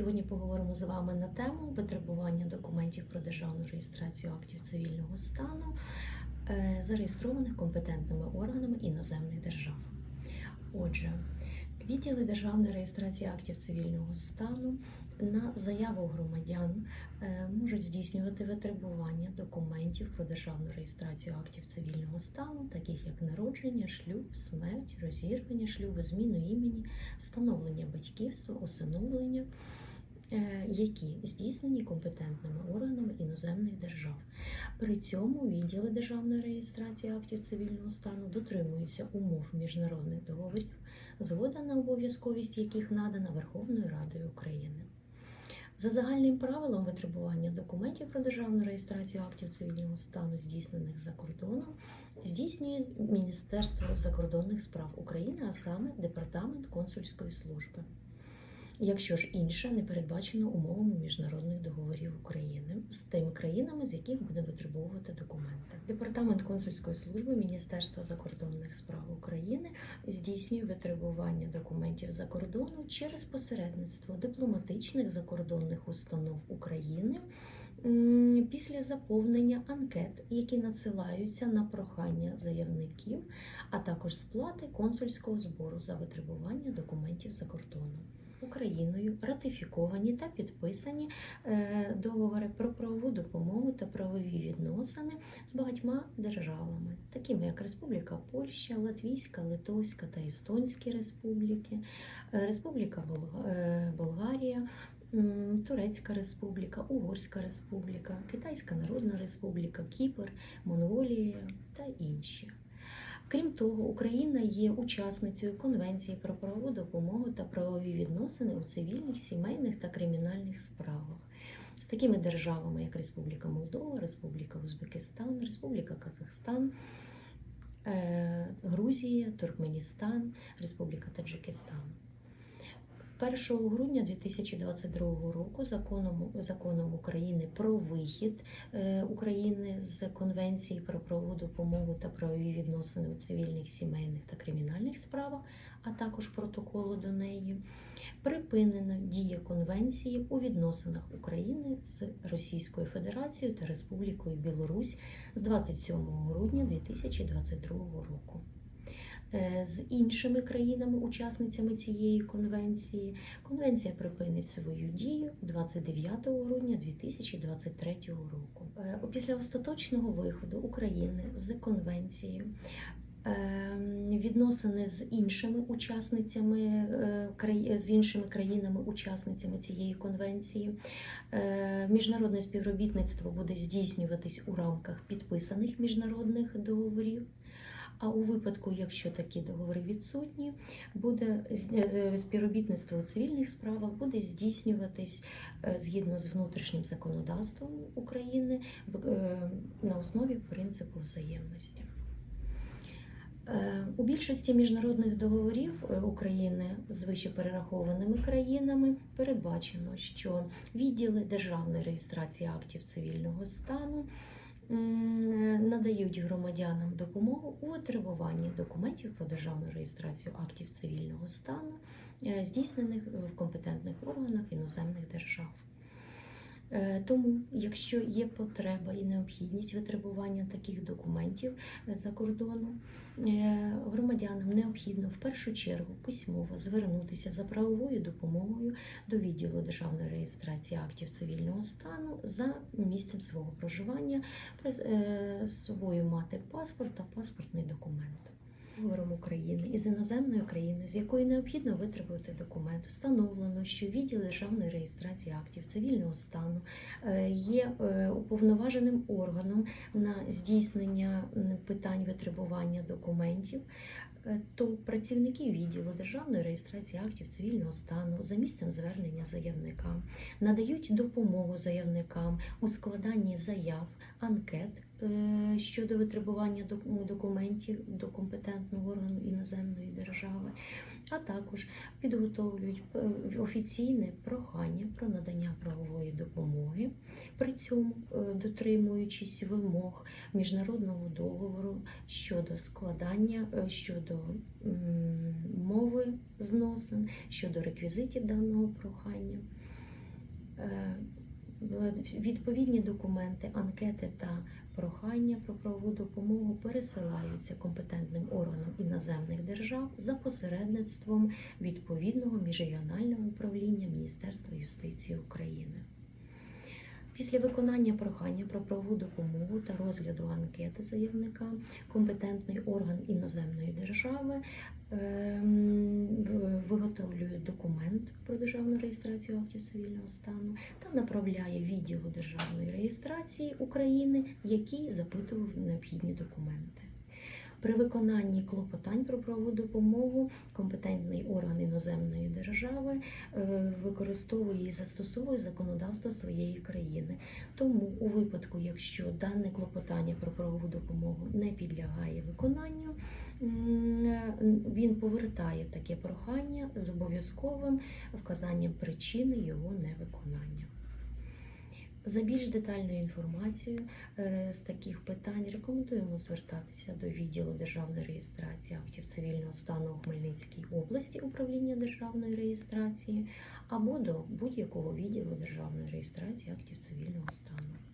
Сьогодні поговоримо з вами на тему витребування документів про державну реєстрацію актів цивільного стану, е, зареєстрованих компетентними органами іноземних держав. Отже, відділи державної реєстрації актів цивільного стану на заяву громадян е, можуть здійснювати витребування документів про державну реєстрацію актів цивільного стану, таких як народження, шлюб, смерть, розірвання шлюбу, зміну імені, встановлення батьківства, усиновлення, які здійснені компетентними органами іноземних держав. При цьому відділи державної реєстрації актів цивільного стану дотримуються умов міжнародних договорів, згода на обов'язковість яких надана Верховною Радою України. За загальним правилом витребування документів про державну реєстрацію актів цивільного стану, здійснених за кордоном, здійснює Міністерство закордонних справ України, а саме Департамент консульської служби. Якщо ж інше не передбачено умовами міжнародних договорів України з тими країнами, з яких буде витребовувати документи. Департамент консульської служби Міністерства закордонних справ України здійснює витребування документів за кордону через посередництво дипломатичних закордонних установ України після заповнення анкет, які надсилаються на прохання заявників, а також сплати консульського збору за витребування документів за кордоном. Україною ратифіковані та підписані е, договори про правову допомогу та правові відносини з багатьма державами, такими як Республіка Польща, Латвійська, Литовська та Естонські республіки, е, Республіка е, Болгарія. Турецька Республіка, Угорська Республіка, Китайська Народна Республіка, Кіпр, Монголія та інші. Крім того, Україна є учасницею Конвенції про правову допомогу та правові відносини у цивільних, сімейних та кримінальних справах з такими державами, як Республіка Молдова, Республіка Узбекистан, Республіка Казахстан, е, Грузія, Туркменістан, Республіка Таджикистан. 1 грудня 2022 року законом, законом України про вихід е, України з Конвенції про правову допомогу та правові відносини у цивільних, сімейних та кримінальних справах, а також протоколу до неї, припинена дія конвенції у відносинах України з Російською Федерацією та Республікою Білорусь з 27 грудня 2022 року. Е, З іншими країнами-учасницями цієї конвенції конвенція припинить свою дію 29 грудня 2023 року. Е, Після остаточного виходу України з конвенції е, відносини з іншими учасницями з іншими країнами-учасницями цієї конвенції. Міжнародне співробітництво буде здійснюватись у рамках підписаних міжнародних договорів. А у випадку, якщо такі договори відсутні, буде е, співробітництво у цивільних справах буде здійснюватись е, згідно з внутрішнім законодавством України е, на основі принципу взаємності. У більшості міжнародних договорів України з вищеперерахованими країнами передбачено, що відділи державної реєстрації актів цивільного стану надають громадянам допомогу у витребуванні документів про державну реєстрацію актів цивільного стану, е, здійснених в компетентних органах іноземних держав. Е, Тому, якщо є потреба і необхідність витребування таких документів е, за кордону, е, громадянам необхідно в першу чергу письмово звернутися за правовою допомогою до відділу державної реєстрації актів цивільного стану за місцем свого проживання, е, з собою мати паспорт та паспортний документ. Договором України із іноземною країною, з якою необхідно витребувати документ, встановлено, що відділ державної реєстрації актів цивільного стану е, є е, уповноваженим органом на здійснення питань витребування документів. е, То працівники відділу державної реєстрації актів цивільного стану за місцем звернення заявника надають допомогу заявникам у складанні заяв, анкет е, щодо витребування документів до компетентного органу іноземної держави, а також підготовлюють е, офіційне прохання про надання правової допомоги, при цьому е, дотримуючись вимог міжнародного договору щодо складання, щодо мови зносин, щодо реквізитів даного прохання. Відповідні документи, анкети та прохання про правову допомогу пересилаються компетентним органам іноземних держав за посередництвом відповідного міжрегіонального управління Міністерства юстиції України. Після виконання прохання про правову допомогу та розгляду анкети заявника компетентний орган іноземної держави ем, виготовлює документ про державну реєстрацію актів цивільного стану та направляє відділу державної реєстрації України, який запитував необхідні документи. При виконанні клопотань про правову допомогу компетентний орган іноземної держави е, використовує і застосовує законодавство своєї країни. Тому у випадку, якщо дане клопотання про правову допомогу не підлягає виконанню, е, він повертає таке прохання з обов'язковим вказанням причини його невиконання. За більш детальною інформацією е, з таких питань рекомендуємо звертатися до відділу державної реєстрації актів цивільного стану у Хмельницькій області управління державної реєстрації або до будь-якого відділу державної реєстрації актів цивільного стану.